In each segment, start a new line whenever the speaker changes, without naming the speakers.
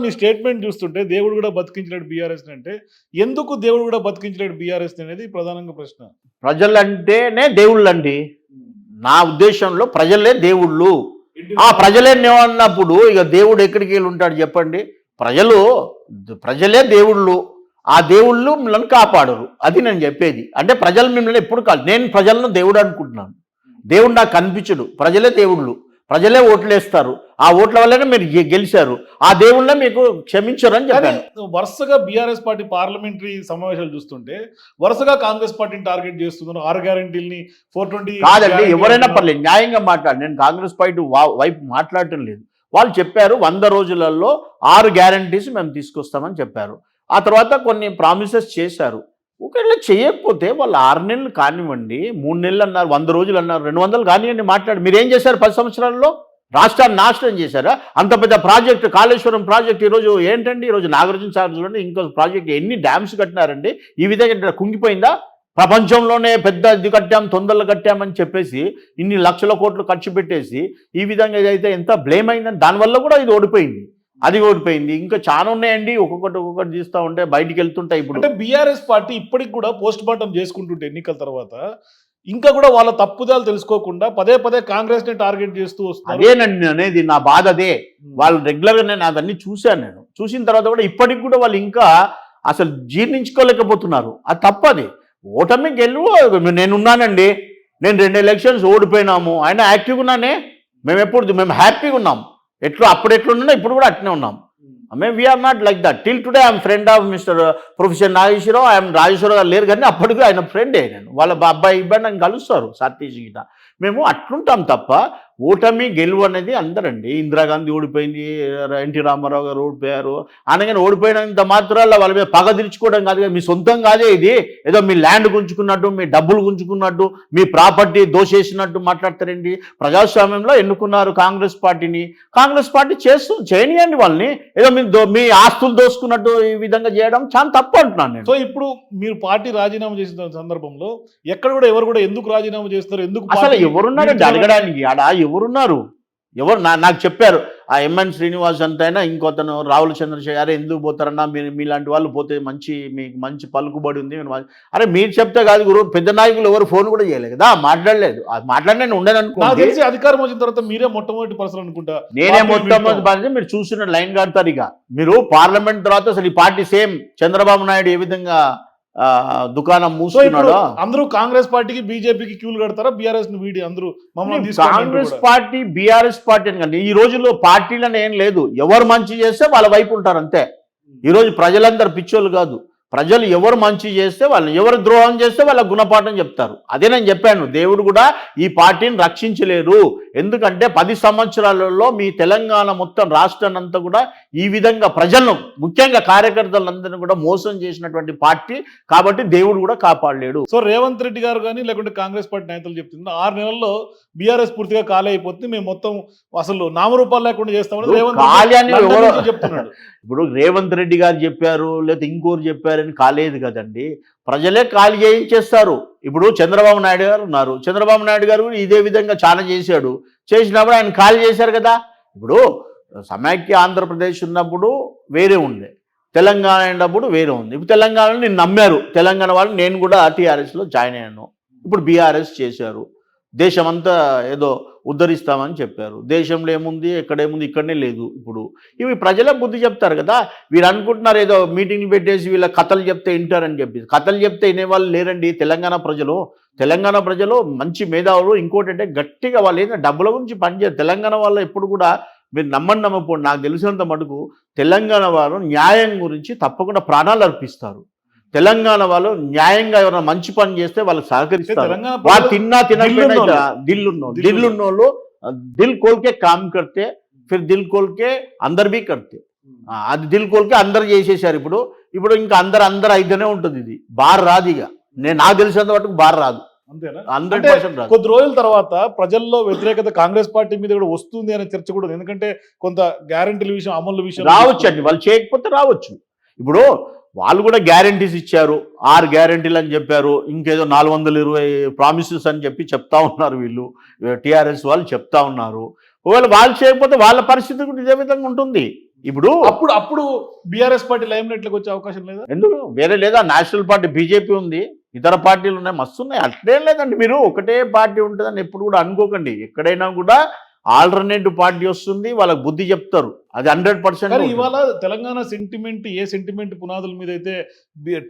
మీ statement చూస్తుంటే దేవుడు కూడా బతికించలేడు బీఆర్ఎస్ అంటే ఎందుకు దేవుడు కూడా బతికించలేడు బీఆర్ఎస్ అనేది ప్రధానంగా ప్రశ్న.
ప్రజలంటేనే దేవుళ్ళండి. నా ఉద్దేశంలో ప్రజలే దేవుళ్ళు. ఆ ప్రజలే అన్నప్పుడు ఇక దేవుడు ఎక్కడికి వెళ్ళి ఉంటాడు చెప్పండి? ప్రజలు ప్రజలే దేవుళ్ళు. ఆ దేవుళ్ళు మిమ్మల్ని కాపాడరు. అది నేను చెప్పేది. అంటే ప్రజలు మిమ్మల్ని ఎప్పుడు కాదు. నేను ప్రజలను దేవుడు అనుకుంటున్నాను. దేవుడు నాకు కనిపించడు. ప్రజలే దేవుళ్ళు. ప్రజలే ఓట్లేస్తారు. ఆ ఓట్ల వల్లనే మీరు గెలిచారు. ఆ దేవుళ్ళే మీకు క్షమించరు అని
కానీ
చెప్పాను.
వరుసగా బీఆర్ఎస్ పార్టీ పార్లమెంటరీ సమావేశాలు చూస్తుంటే వరుసగా కాంగ్రెస్ పార్టీని టార్గెట్ చేస్తున్నారు. ఆరు గ్యారంటీల్ని ఫోర్ ట్వంటీ
కాదండి ఎవరైనా పర్లేదు న్యాయంగా మాట్లాడు నేను కాంగ్రెస్ పార్టీ వైపు మాట్లాడటం లేదు. వాళ్ళు చెప్పారు వంద రోజులలో ఆరు గ్యారంటీస్ మేము తీసుకొస్తామని చెప్పారు. ఆ తర్వాత కొన్ని ప్రామిసెస్ చేశారు. ఒకవేళ చేయకపోతే వాళ్ళు ఆరు నెలలు కానివ్వండి మూడు నెలలు అన్నారు వంద రోజులు అన్నారు రెండు వందలు కానివ్వండి మాట్లాడు. మీరు ఏం చేశారు పది సంవత్సరాల్లో? రాష్ట్రాన్ని నాశనం చేశారా? అంత పెద్ద ప్రాజెక్ట్ కాళేశ్వరం ప్రాజెక్ట్ ఈరోజు ఏంటండి? ఈరోజు నాగార్జున సాగర్ చూడండి ఇంకో ప్రాజెక్ట్ ఎన్ని డ్యామ్స్ కట్టినారండి? ఈ విధంగా కుంగిపోయిందా? ప్రపంచంలోనే పెద్ద ఇది కట్టాం తొందరలు కట్టామని చెప్పేసి ఇన్ని లక్షల కోట్లు ఖర్చు పెట్టేసి ఈ విధంగా అయితే ఎంత బ్లేమ్ అయిందని దానివల్ల కూడా ఇది ఓడిపోయింది. అది ఓడిపోయింది. ఇంకా చాలా ఉన్నాయండి. ఒక్కొక్కటి ఒక్కొక్కటి తీస్తూ ఉంటే బయటికి వెళ్తుంటాయి ఇప్పుడు
అంటే బీఆర్ఎస్ పార్టీ ఇప్పటికి కూడా పోస్ట్ మార్టం చేసుకుంటుంటే ఎన్నికల తర్వాత ఇంకా కూడా వాళ్ళ తప్పుదాలు తెలుసుకోకుండా పదే పదే కాంగ్రెస్ని టార్గెట్ చేస్తూ వస్తున్నారు.
అదేనండి నేను అనేది నా బాధ అదే. వాళ్ళు రెగ్యులర్గా నేను అవన్నీ చూశాను నేను. చూసిన తర్వాత కూడా ఇప్పటికి కూడా వాళ్ళు ఇంకా అసలు జీర్ణించుకోలేకపోతున్నారు. అది తప్పది ఓటమి గెలువు నేనున్నానండి. నేను రెండు ఎలక్షన్స్ ఓడిపోయినాము. ఆయన యాక్టివ్గా ఉన్నానే. మేము ఎప్పుడు మేము హ్యాపీగా ఉన్నాం. ఎట్లా అప్పుడు ఎట్లున్నా ఇప్పుడు కూడా అట్నే ఉన్నాం. మేము we are not like that till today I'm friend of mister professor Nageswararao I'm Rajeswararao garu లేరు కానీ అప్పటికి ఆయన ఫ్రెండే నేను. వాళ్ళ అబ్బాయి ఇబ్బంది నన్ను కలుస్తారు సతీష్ గీత మేము అట్లుంటాం తప్ప ఓటమి గెలువు అనేది అందరండి. ఇందిరాగాంధీ ఓడిపోయింది ఎన్టీ రామారావు గారు ఓడిపోయారు. అనగానే ఓడిపోయినంత మాత్రాల వాళ్ళ మీద పగ తీర్చుకోవడం కాదు మీ సొంతం కాదే ఇది. ఏదో మీ ల్యాండ్ గుంజుకున్నట్టు మీ డబ్బులు గుంజుకున్నట్టు మీ ప్రాపర్టీ దోషేసినట్టు మాట్లాడతారండి. ప్రజాస్వామ్యంలో ఎన్నుకున్నారు కాంగ్రెస్ పార్టీని. కాంగ్రెస్ పార్టీ చేస్తూ చేయనియండి వాళ్ళని. ఏదో మీ మీ ఆస్తులు దోసుకున్నట్టు ఈ విధంగా చేయడం చాలా తప్పు అంటున్నాను నేను.
సో ఇప్పుడు మీరు పార్టీ రాజీనామా చేసిన సందర్భంలో ఎక్కడ కూడా ఎవరు కూడా ఎందుకు రాజీనామా చేస్తారు ఎందుకు
అసలు ఎవరున్నారండి అడగడానికి? ఆడ ఎవరున్నారు? ఎవరు నా నాకు చెప్పారు. ఆ ఎంఎన్ శ్రీనివాస్ అంతైనా ఇంకొతను రాహుల్ చంద్రశేఖర్ ఎందుకు పోతారన్నా? మీరు మీలాంటి వాళ్ళు పోతే మంచి మీకు మంచి పలుకుబడి ఉంది. మీరు మంచి-" అరే మీరు చెప్తే కాదు గురు పెద్ద నాయకులు ఎవరు ఫోన్ కూడా చేయలేదు. కదా మాట్లాడలేదు. అది మాట్లాడి నేను ఉండను
నాకు
అనుకోండి
తెలిసి అధికారం వచ్చిన తర్వాత మీరే మొట్టమొదటి పర్సన్ అనుకుంటా.
నేనే
మీతో-
బాధ్యత మీరు చూస్తున్న లైన్ కడతారు ఇక. మీరు పార్లమెంట్ తర్వాత అసలు ఈ పార్టీ సేమ్. చంద్రబాబు నాయుడు ఏ విధంగా దుకాణం మూసుకున్నాడో?
అందరూ కాంగ్రెస్ పార్టీకి బీజేపీకి క్యూలు కడతారా? బీఆర్ఎస్ని వీడి అందరూ మమ్మల్ని
కాంగ్రెస్. పార్టీ బీఆర్ఎస్ పార్టీ అని కానీ ఈ రోజుల్లో పార్టీలను ఏం లేదు. ఎవరు మంచి చేస్తే వాళ్ళ వైపు ఉంటారు అంతే. ఈ రోజు ప్రజలందరూ పిచ్చోళ్ళు కాదు. ప్రజలు ఎవరు మంచి చేస్తే వాళ్ళు ఎవరు ద్రోహం చేస్తే వాళ్ళ గుణపాఠం చెప్తారు. అదే నేను చెప్పాను దేవుడు కూడా ఈ పార్టీని రక్షించలేరు ఎందుకంటే పది సంవత్సరాలలో మీ తెలంగాణ మొత్తం రాష్ట్రాన్ని అంతా కూడా ఈ విధంగా ప్రజలను ముఖ్యంగా కార్యకర్తలందరినీ కూడా మోసం చేసినటువంటి పార్టీ కాబట్టి దేవుడు కూడా కాపాడలేడు.
సో రేవంత్ రెడ్డి గారు కానీ లేకుంటే కాంగ్రెస్ పార్టీ నేతలు చెప్తున్నారు ఆరు నెలల్లో బీఆర్ఎస్ పూర్తిగా ఖాళీ అయిపోతుంది మేము మొత్తం అసలు నామరూపాలు లేకుండా చేస్తామని రేవంత్ చెప్తున్నాడు
ఇప్పుడు రేవంత్ రెడ్డి గారు చెప్పారు లేదా ఇంకోరు చేయాలని కాలేదు కదండి. ప్రజలే ఖాళీ చేయించేస్తారు ఇప్పుడు చంద్రబాబు నాయుడు గారు ఉన్నారు. చంద్రబాబు నాయుడు గారు ఇదే విధంగా చాలా చేశాడు. చేసినప్పుడు ఆయన ఖాళీ చేశారు కదా. ఇప్పుడు సమైక్య ఆంధ్రప్రదేశ్ ఉన్నప్పుడు వేరే ఉండే. తెలంగాణ అయినప్పుడు వేరే ఉంది. ఇప్పుడు తెలంగాణలో నేను నమ్మారు. తెలంగాణ వాళ్ళు నేను కూడా టీఆర్ఎస్లో జాయిన్ అయ్యాను. ఇప్పుడు బీఆర్ఎస్ చేశారు. దేశమంతా ఏదో ఉద్ధరిస్తామని చెప్పారు. దేశంలో ఏముంది ఎక్కడేముంది ఇక్కడనే లేదు ఇప్పుడు. ఇవి ప్రజల బుద్ధి చెప్తారు కదా. వీరు అనుకుంటున్నారు ఏదో మీటింగ్లు పెట్టేసి వీళ్ళ కథలు చెప్తే వింటారని చెప్పి కథలు చెప్తే వినేవాళ్ళు లేరండి. తెలంగాణ ప్రజలు. తెలంగాణ ప్రజలు మంచి మేధావులు. ఇంకోటి అంటే గట్టిగా వాళ్ళు ఏంటంటే డబ్బుల గురించి పనిచేయరు తెలంగాణ వాళ్ళు ఎప్పుడు కూడా మీరు నమ్మండి నమ్మకపోండి నాకు తెలిసినంత మటుకు తెలంగాణ వారు న్యాయం గురించి తప్పకుండా ప్రాణాలు అర్పిస్తారు. తెలంగాణ వాళ్ళు న్యాయంగా ఎవరైనా మంచి పని చేస్తే వాళ్ళు సహకరిస్తారు. వాళ్ళు తిన్నా తినకపోయినా
దిల్లున్నో
దిల్లున్న దిల్ కోల్కే కామ్ కడితే ఫిర్ దిల్ కోల్కే అందరు బీ కడితే. అది దిల్ కోల్కే అందరు చేసేసారు ఇప్పుడు. ఇప్పుడు ఇంకా అందరు అందరు అయితేనే ఉంటుంది ఇది. బార్ రాదు ఇక. నేను నాకు తెలిసినంత వాటికి బార్ రాదు.
కొద్ది రోజుల తర్వాత ప్రజల్లో వ్యతిరేకత కాంగ్రెస్ పార్టీ మీద కూడా వస్తుంది అనే చర్చ కూడా ఎందుకంటే కొంత గ్యారంటీల విషయం అమలు విషయం
రావచ్చు అండి వాళ్ళు చేయకపోతే రావచ్చు. ఇప్పుడు వాళ్ళు కూడా గ్యారంటీస్ ఇచ్చారు. ఆరు గ్యారంటీలు అని చెప్పారు. ఇంకేదో నాలుగు వందల ఇరవై ప్రామిసెస్ అని చెప్పి చెప్తా ఉన్నారు వీళ్ళు. టీఆర్ఎస్ వాళ్ళు చెప్తా ఉన్నారు. ఒకవేళ వాళ్ళు చేయకపోతే వాళ్ళ పరిస్థితి కూడా ఇదే విధంగా ఉంటుంది. ఇప్పుడు
అప్పుడు అప్పుడు బీఆర్ఎస్ పార్టీ లైమ్ లైట్లోకి వచ్చే అవకాశం లేదా?
ఎందుకు? వేరే లేదా? నేషనల్ పార్టీ బీజేపీ ఉంది. ఇతర పార్టీలు ఉన్నాయి. మస్తు ఉన్నాయి. అట్లేం లేదండి మీరు. ఒకటే పార్టీ ఉంటుందని ఎప్పుడు కూడా అనుకోకండి. ఎక్కడైనా కూడా ఆల్టర్నేటివ్ పార్టీ వస్తుంది వాళ్ళకి బుద్ధి చెప్తారు. అది హండ్రెడ్ పర్సెంట్
ఇవాళ తెలంగాణ సెంటిమెంట్ ఏ సెంటిమెంట్ పునాదుల మీద అయితే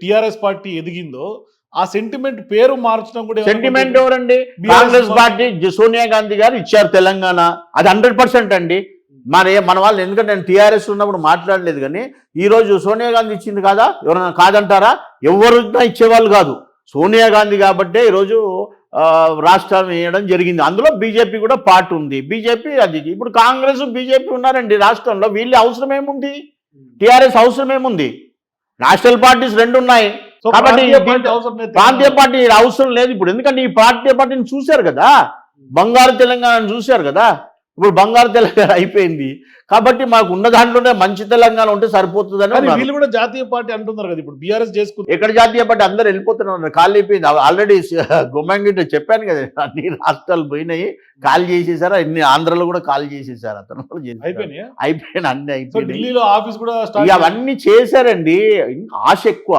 టిఆర్ఎస్ పార్టీ ఎదిగిందో ఆ సెంటిమెంట్ పేరు మార్చడం కూడా
సెంటిమెంట్ ఎవరండి? కాంగ్రెస్ పార్టీ సోనియా గాంధీ గారు ఇచ్చారు తెలంగాణ. అది హండ్రెడ్ పర్సెంట్ అండి. మరి మన వాళ్ళు ఎందుకంటే నేను టీఆర్ఎస్ ఉన్నప్పుడు మాట్లాడలేదు కానీ ఈ రోజు సోనియా గాంధీ ఇచ్చింది కాదా? ఎవరైనా కాదంటారా? ఎవరు ఇచ్చేవాళ్ళు కాదు. సోనియా గాంధీ కాబట్టే ఈరోజు రాష్ట్రం వేయడం జరిగింది. అందులో బీజేపీ కూడా పార్ట్ ఉంది. బీజేపీ అది ఇప్పుడు కాంగ్రెస్ బీజేపీ ఉన్నారండి రాష్ట్రంలో. వీళ్ళ అవసరం ఏముంది? టీఆర్ఎస్ అవసరం ఏముంది? నేషనల్ పార్టీస్ రెండు ఉన్నాయి. కాబట్టి
ప్రాంతీయ పార్టీ అవసరం లేదు
ప్రాంతీయ పార్టీ అవసరం లేదు ఇప్పుడు. ఎందుకంటే ఈ ప్రాంతీయ పార్టీని చూశారు కదా? బంగారు తెలంగాణ చూశారు కదా? ఇప్పుడు బంగారు తెలంగాణ అయిపోయింది. కాబట్టి మాకు ఉన్న దాంట్లోనే మంచి తెలంగాణ ఉంటే సరిపోతుందని.
వీళ్ళు కూడా జాతీయ పార్టీ అంటున్నారు కదా ఇప్పుడు. బీఆర్ఎస్ చేసుకుంటారు
ఎక్కడ జాతీయ పార్టీ? అందరు వెళ్ళిపోతున్నారు. ఖాళీ అయిపోయింది. ఆల్రెడీ గుమ్మంగిట చెప్పాను కదా. అన్ని రాష్ట్రాలు పోయినాయి. ఖాళీ చేసేసారు? అన్ని ఆంధ్రలో కూడా ఖాళీ చేసేసారు? అతను.
అయిపోయినాయి?
అయిపోయిన అన్ని
స్టార్ట్
అవన్నీ చేశారండి. ఇంకా ఆశ ఎక్కువ.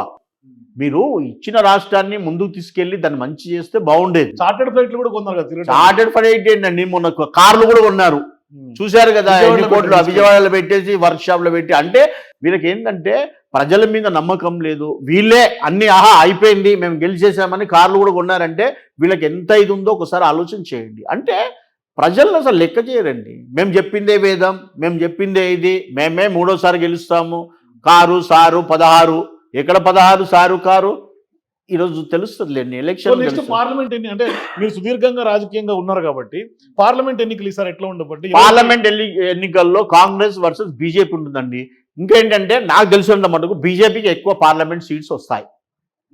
మీరు ఇచ్చిన రాష్ట్రాన్ని ముందుకు తీసుకెళ్ళి దాన్ని మంచి చేస్తే బాగుండేది.
చార్టెడ్ ఫ్లైట్లు కూడా కొన్నారు కదా.
చార్టెడ్ ఎయిట్ ఏంటండి? మొన్న కార్లు కూడా కొన్నారు.
ఉమ్.
చూశారు కదా ఎన్ని కోట్లు. విజయవాడలో పెట్టేసి వర్క్ షాప్లో పెట్టి. అంటే వీళ్ళకి ఏంటంటే ప్రజల మీద నమ్మకం లేదు. వీళ్ళే అన్ని ఆహా అయిపోయింది మేము గెలిచేసామని కార్లు కూడా కొన్నారంటే వీళ్ళకి ఎంత ఇది ఉందో ఒకసారి ఆలోచన చేయండి. అంటే ప్రజలను అసలు లెక్క చేయరండి. మేము చెప్పిందే వేదం మేము చెప్పిందే ఇది మేమే మూడోసారి గెలుస్తాము. కారు సారు పదహారు ఎక్కడ పదహారు సారు కారు ఈరోజు తెలుస్తుందిలేండి ఎలక్షన్
నెక్స్ట్. పార్లమెంట్ ఎన్ని అంటే మీరు సుదీర్ఘంగా రాజకీయంగా ఉన్నారు కాబట్టి పార్లమెంట్ ఎన్నికలు ఈసారి ఎట్లా ఉండబట్టి
పార్లమెంట్ ఎన్ని ఎన్నికల్లో కాంగ్రెస్ వర్సెస్ బీజేపీ ఉంటుందండి. ఇంకేంటంటే నాకు తెలిసినంత మటుకు బీజేపీకి ఎక్కువ పార్లమెంట్ సీట్స్ వస్తాయి.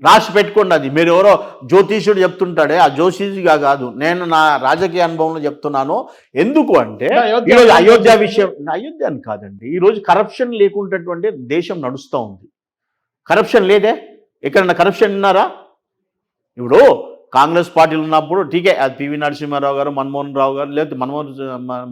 రాసి పెట్టుకోండి అది. మీరు ఎవరో జ్యోతిష్యుడు చెప్తుంటాడే ఆ జ్యోతిష్గా కాదు. నేను నా రాజకీయ అనుభవంలో చెప్తున్నాను. ఎందుకు అంటే
అయోధ్య-
ఈరోజు అయోధ్య విషయం అయోధ్య అని కాదండి. ఈరోజు కరప్షన్ లేకుండాటువంటి దేశం నడుస్తూ ఉంది. కరప్షన్ లేదే? ఎక్కడన్నా కరప్షన్ ఉన్నారా? ఇప్పుడు కాంగ్రెస్ పార్టీలు ఉన్నప్పుడు టీకే అది పివి నరసింహారావు గారు మన్మోహన్ రావు గారు లేకపోతే మన్మోహన్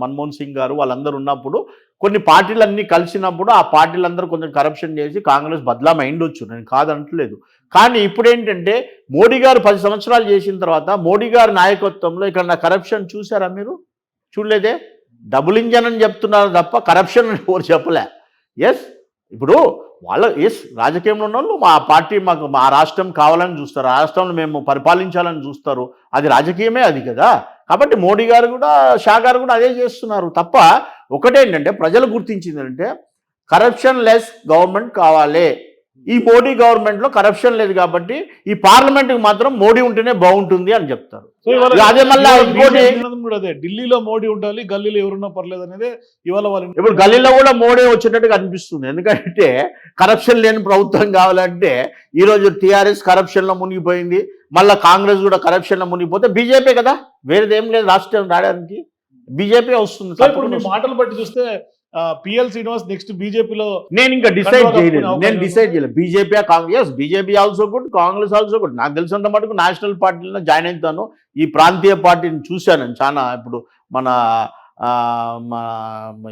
మన్మోహన్ సింగ్ గారు వాళ్ళందరూ ఉన్నప్పుడు కొన్ని పార్టీలన్నీ కలిసినప్పుడు ఆ పార్టీలందరూ కొంచెం కరప్షన్ చేసి కాంగ్రెస్ బద్లాం అయిండొచ్చు. నేను కాదంటలేదు. కానీ ఇప్పుడు ఏంటంటే మోడీ గారు పది సంవత్సరాలు చేసిన తర్వాత మోడీ గారి నాయకత్వంలో ఇక్కడ నా కరప్షన్ చూసారా మీరు? చూడలేదే? డబుల్ ఇంజన్ అని చెప్తున్నారు తప్ప కరప్షన్ అని ఎవరు చెప్పలే. ఎస్ ఇప్పుడు వాళ్ళ ఎస్ రాజకీయంలో ఉన్న వాళ్ళు మా పార్టీ మాకు మా రాష్ట్రం కావాలని చూస్తారు ఆ రాష్ట్రంలో మేము పరిపాలించాలని చూస్తారు. అది రాజకీయమే అది కదా. కాబట్టి మోడీ గారు కూడా షా గారు కూడా అదే చేస్తున్నారు తప్ప ఒకటేంటంటే ప్రజలు గుర్తించింది అంటే కరప్షన్ లెస్ గవర్నమెంట్ కావాలి. ఈ మోడీ గవర్నమెంట్లో కరప్షన్ లేదు కాబట్టి ఈ పార్లమెంట్కి మాత్రం మోడీ ఉంటేనే బాగుంటుంది అని చెప్తారు. అదే మళ్ళా ఇంకోటి-
కూడా అదే. ఢిల్లీలో మోడీ ఉండాలి గల్లీలో ఎవరున్నా పర్లేదు అనేది ఇవాళ వాళ్ళ
ఇప్పుడు గల్లీలో కూడా మోడీ వచ్చేటట్టుగా అనిపిస్తుంది. ఎందుకంటే కరప్షన్ లేని ప్రభుత్వం కావాలంటే ఈరోజు టీఆర్ఎస్ కరప్షన్లో మునిగిపోయింది. మళ్ళీ కాంగ్రెస్ కూడా కరప్షన్లో మునిగిపోతే బీజేపీ కదా. వేరేది ఏం లేదు రాష్ట్రం రావడానికి. బీజేపీ వస్తుంది.
ఇప్పుడు మీ మాటలు బట్టి చూస్తే పిఎల్ శ్రీనివాస్ నెక్స్ట్ బీజేపీలో
నేను ఇంకా డిసైడ్ చేయలేదు. నేను డిసైడ్ చేయలేదు. BJP Congress BJP also good Congress also good నాకు తెలిసినంత మటుకు నేషనల్ పార్టీలో జాయిన్ అవుతాను ఈ ప్రాంతీయ పార్టీని చూశాను చాలా. ఇప్పుడు మన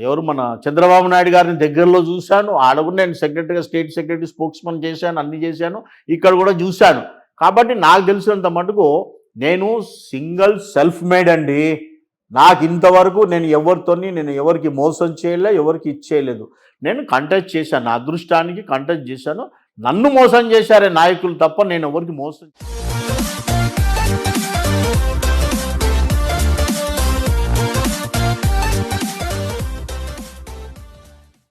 ఎవరు మన చంద్రబాబు నాయుడు గారిని దగ్గరలో చూశాను. ఆడ కూడా నేను సెక్రటరీగా స్టేట్ సెక్రటరీ స్పోక్స్మన్ చేశాను అన్ని చేశాను. ఇక్కడ కూడా చూశాను. కాబట్టి నాకు తెలిసినంత మటుకు నేను సింగిల్ సెల్ఫ్ మేడ్ అండి. నాకు ఇంతవరకు నేను ఎవరితోని నేను ఎవరికి మోసం చేయలే ఎవరికి ఇచ్చేయలేదు. నేను కంటెస్ట్ చేశాను. నా అదృష్టానికి కంటెస్ట్ చేశాను. నన్ను మోసం చేశారే నాయకులు తప్ప నేను ఎవరికి మోసం